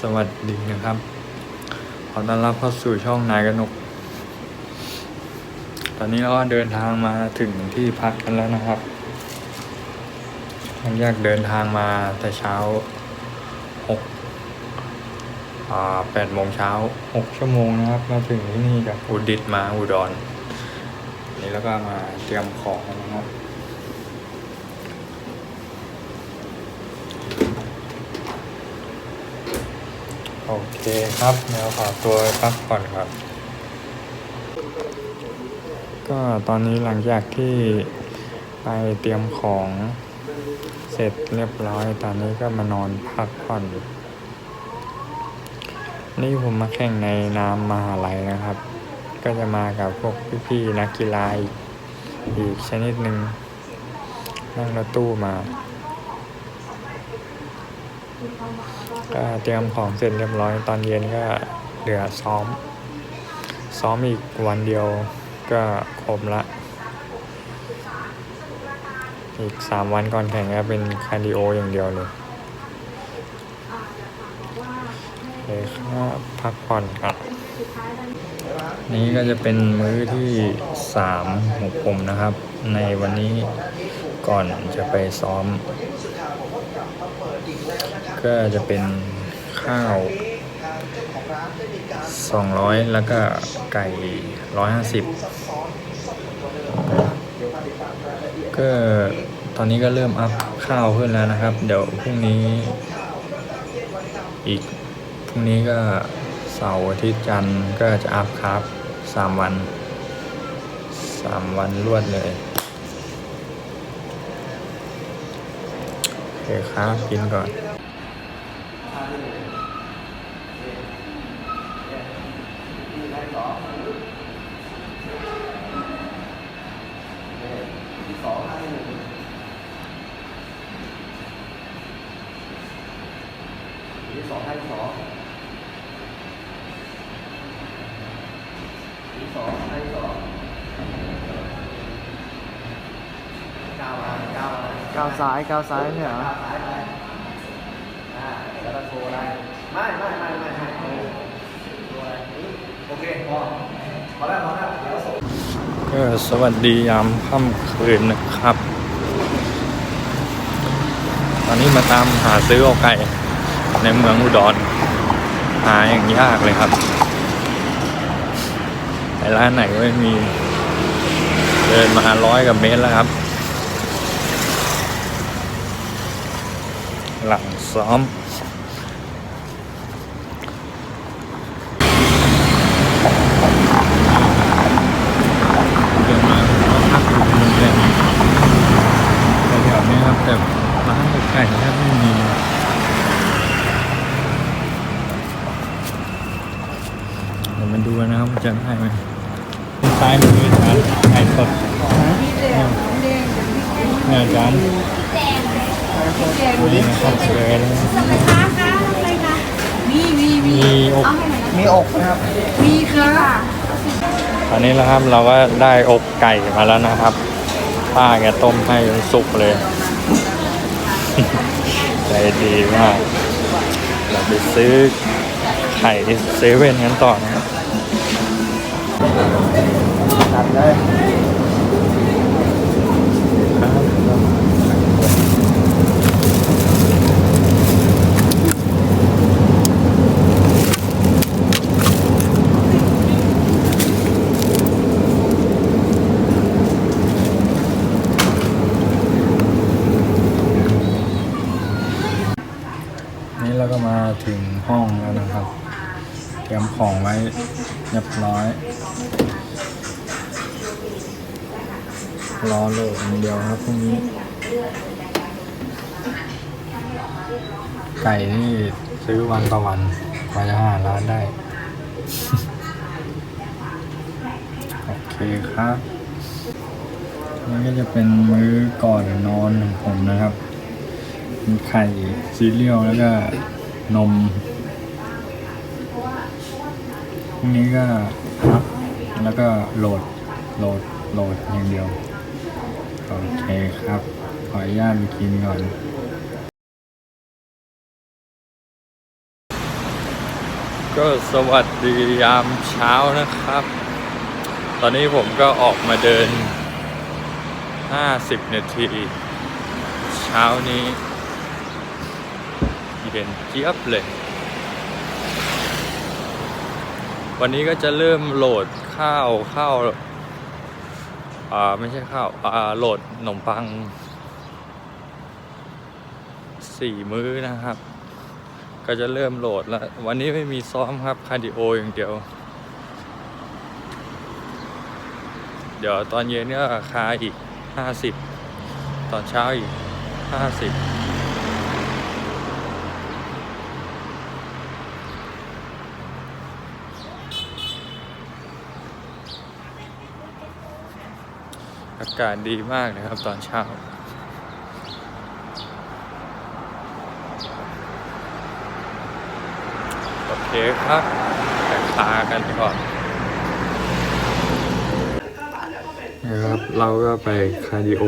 สวัสดีนะครับ ขอต้อนรับเข้าสู่ช่องนายกนก ตอนนี้เราก็เดินทางมาถึงที่พักกันแล้วนะครับหลังจากเดินทางมาแต่เช้าหกแปดโมงเช้าหกชั่วโมงนะครับ มาถึงที่นี่กับอุดิตมาอุดร นี่แล้วก็มาเตรียมของนะครับ โอเคครับเดี๋ยวขอตัวพักผ่อนครับ ก็ตอนนี้หลังจากที่ไปเตรียมของเสร็จเรียบร้อย ตอนนี้ก็มานอนพักผ่อน นี่ผมมาแข่งในนามมหาลัยนะครับ ก็จะมากับพวกพี่ๆนักกีฬาอีกชนิดหนึ่งนั่งรถตู้มา ก็เตรียมของเสร็จเรียบร้อยตอนเย็นก็เหลือซ้อม ซ้อมอีกวันเดียวก็ครบละ อีกสามวันก่อนแข่งก็เป็นคาร์ดิโออย่างเดียวเลยโอเครับพักผ่อนครับนี่ก็จะเป็นมื้อที่สามของผมนะครับ ในวันนี้ก่อนจะไปซ้อม ก็จะเป็นข้าว 200 แล้วก็ไก่ 150 ก็ตอนนี้ก็เริ่มอัพข้าวขึ้นแล้วนะครับ เดี๋ยวพรุ่งนี้ อีกพรุ่งนี้ก็เสาร์อาทิตย์จันทร์ก็จะอัพครับ3วัน3วันรวดเลยโอเคครับกินก่อน ที่สองให้สองที่สองให้สองก้าวมาก้าวมาก้าวซ้ายก้าวซ้ายเนี่ยเหรอก้าวซ้ายไปอ่าแล้วก็โชว์อะไรไม่ไม่ไม่ไม่ไม่โชว์อะไรโอเคพอพอแล้วพอแล้วเดี๋ยวส่งก็สวัสดียามค่ำคืนนะครับ ตอนนี้มาตามหาซื้ออาไก่ ในเมืองอุดรหาอย่างยากเลยครับแต่ร้านไหนก็ไม่มี เดินมาร้อยกับเมตรแล้วครับ หลังซ้อม เดินมาพักอยู่บนโรงแรมแถวๆนี้ครับแต่ร้านไก่แทบไม่มีเดี๋ยวมาดูกันนะครับว่าจะได้ไหมซ้ายมือร้านไก่สดเนี่ยอาจารย์นี่นะครับเจอเลย มีมีมี มีอก เอาให้หน่อยนะ มีอกนะครับ มีค่ะตอนนี้แล้วครับเราก็ได้อกไก่มาแล้วนะครับป้าแกต้มให้จนสุกเลย ใจดีมาก เราไปซื้อไข่เซเว่นกันต่อนะครับตัดเลย นี่เราก็มาถึงห้องแล้วนะครับ เตรียม ของไว้เรียบร้อย รอโหลดอย่างเดียวครับพรุ่งนี้ ไก่นี่ซื้อวันต่อวันกว่าจะหาร้านได้ โอเคครับนี่ก็จะเป็นมื้อก่อนนอนของผมนะครับ มีไข่ซีเรียลแล้วก็นม พรุ่งนี้ก็พักแล้วก็โหลดโหลดโหลดอย่างเดียว โอเคครับ ขออนุญาตไปกินก่อนก็สวัสดียามเช้านะครับ ตอนนี้ผมก็ออกมาเดิน 50 นาที เช้านี้เย็นเจี๊ยบเลย วันนี้ก็จะเริ่มโหลดข้าวข้าวอ่าไม่ใช่ข้าวอ่าโหลดขนมปังสี่มื้อนะครับ ก็จะเริ่มโหลดแล้ว วันนี้ไม่มีซ้อมครับคาร์ดิโออย่างเดียว เดี๋ยวตอนเย็นก็คาอีก50ตอนเช้าอีก50 อากาศดีมากนะครับตอนเช้า โอเคครับแต่คากันก่อนนะครับเราก็ไปคาร์ดิโอ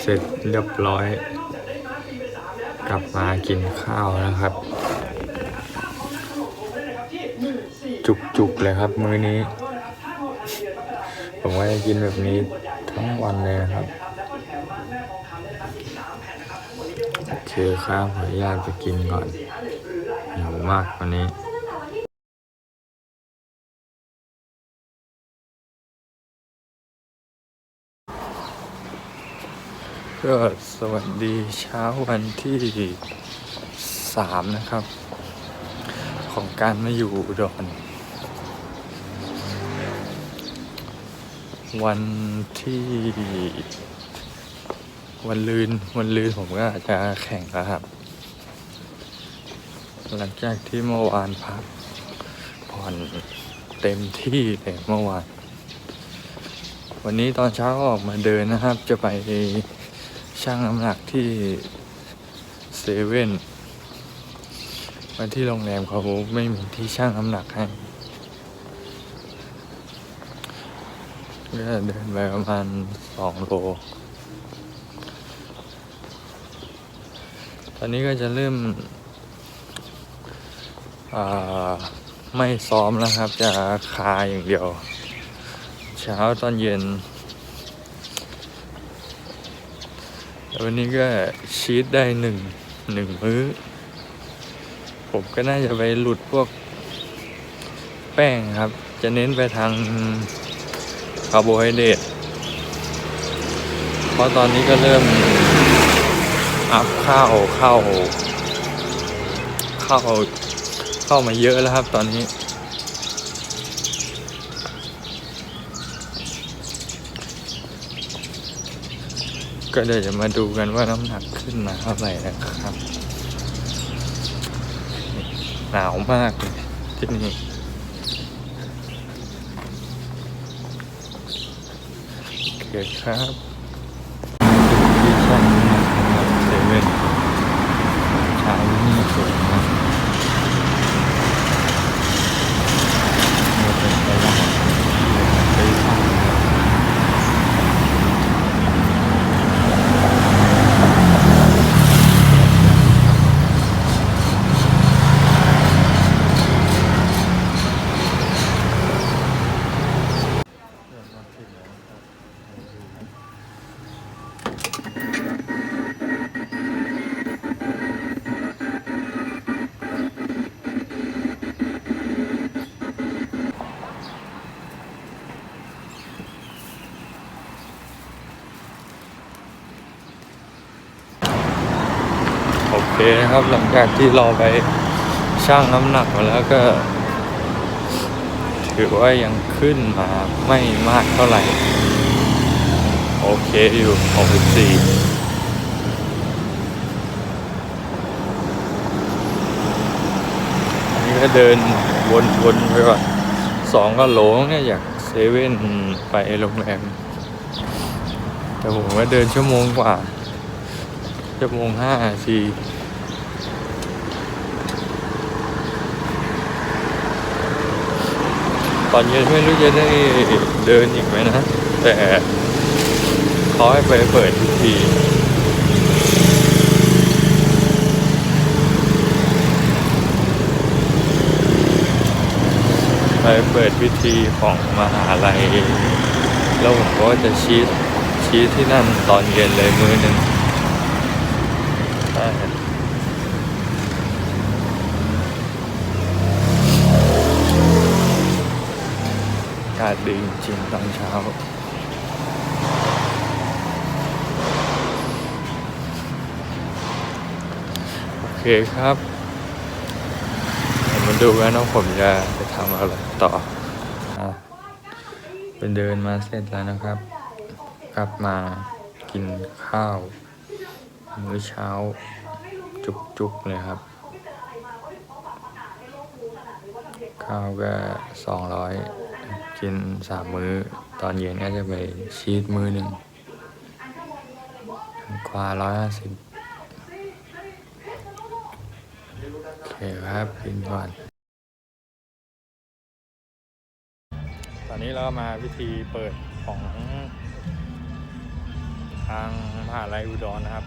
เสร็จเรียบร้อย กลับมากินข้าวนะครับ จุกๆเลยครับมื้อนี้ ผมว่าจะกินแบบนี้ ทั้งวันเลยนะครับ โอเคครับขออนุญาตไปกินก่อนหิวมากวันนี้ก็สวัสดีเช้าวันที่สามนะครับ ของการมาอยู่อุดร วันที่วันลืนวันลืนผมก็อาจจะแข่งแล้วครับ หลังจากที่เมื่อวานพักผ่อนเต็มที่เลยเมื่อวาน วันนี้ตอนเช้าออกมาเดินนะครับ จะไปชั่งน้ำหนักที่เซเว่นวันที่โรงแรมเขาไม่มีที่ชั่งน้ำหนักให้ ก็เดินไปประมาณสองโล ตอนนี้ก็จะเริ่มไม่ซ้อมแล้วครับ จะคาอย่างเดียว เช้าตอนเย็นววันนี้ก็ชีตได้หนึ่งหนึ่งมื้อ ผมก็น่าจะไปหลุดพวกแป้งครับ จะเน้นไปทาง คาร์โบไฮเดรตเพราะตอนนี้ก็เริ่มอัพข้าวข้าเข้าวเข้ามาเยอะแล้วครับตอนนี้ ก็เดี๋ยวจะมาดูกันว่าน้ำหนักขึ้นมาเท่าไหร่นะครับ หนาวมากเลยที่นี่ โอ เคครับที่ช่องนะครับเซเว่นเช้านี้สวยมากนี่เป็นตลาดไปช่องนะครับเริ่มมาถึงแล้วครับ โอเค นะครับ หลังจากที่เราไปชั่งน้ำหนักมาแล้วก็ ถือว่ายังขึ้นมาไม่มากเท่าไหร่ โอเคอยู่ 64อันนี้ก็เดินวนๆไปก่อนสองก็โหลเนี่ยอยากเซเว่นไปโรงแรม แต่ผมก็เดินชั่วโมงกว่า ชั่วโมงห้านาที ตอนเย็นไม่รู้จะได้เดินอีกไหมนะ แต่เขาให้ไปเปิดทุกทีเปิดพิธีของมหาลัย แล้วผมก็จะชี้ชี้ที่นั่นตอนเย็นเลยมือหนึ่งใช่อากา ศดีจริงตอนเช้า โอเคครับเดี๋ยวมาดูกันว่าผมจะไปทำอะไรต่ออะไปเดินมาเสร็จแล้วนะครับ กลับมากินข้าว มื้อเช้า จุกๆเลยครับข้าวก็สองร้อย กินสามมื้อ ตอนเย็นก็จะไปชีสมื้อหนึ่งกว่าร้อยห้าสิบโอเคครับกินก่อน ตอนนี้เรามาพิธีเปิดของทางมหาลัยอุดรนะครับ